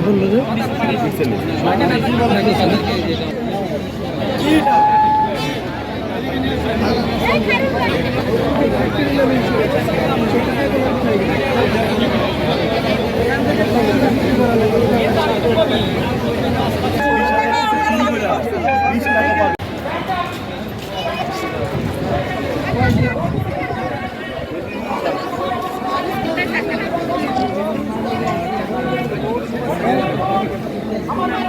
বলল যে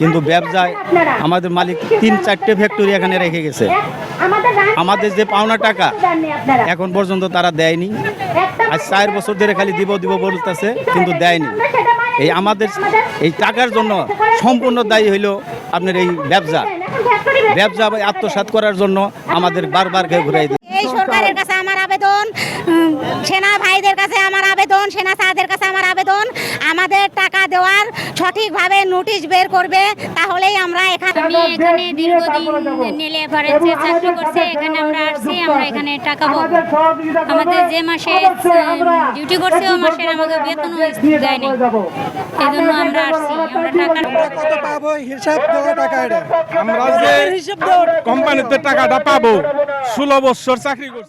কিন্তু ব্যবসায় আমাদের মালিক তিন চারটে ফ্যাক্টরি এখানে রেখে গেছে। আমাদের যে পাওনা টাকা এখন পর্যন্ত তারা দেয়নি। আজ চার বছর ধরে খালি দিব দিব বলতেছে, কিন্তু দেয়নি। এই আমাদের এই টাকার জন্য সম্পূর্ণ দায়ী হইল আপনার এই ব্যবসা। ব্যবসা আত্মসাৎ করার জন্য আমাদের বারবার ঘুরাই সরকারের কাছে আমার আবেদন সেনা ভাইদের কাছে আমার আবেদন সেনা সাহাদের কাছে আমার আবেদন। আমাদের টাকা দেওয়ার সঠিকভাবে নোটিশ বের করবে তাহলেই আমরা এখানে আমি এখানে দীর্ঘদিন নেলে এভারেজে চাকরি করছি এখানে আমরা আসছি আমরা এখানে টাকা পাবো। আমাদের যে মাসে ডিউটি করছে ও মাসের আমাকে বেতন দেয়নি। এই জন্য আমরা আসছি আমরা টাকা কত পাবো? হিসাব দেওয়া টাকা এটা। আমরা যে কোম্পানিতে টাকাটা পাবো। ষোলো বছর চাকরি করছি।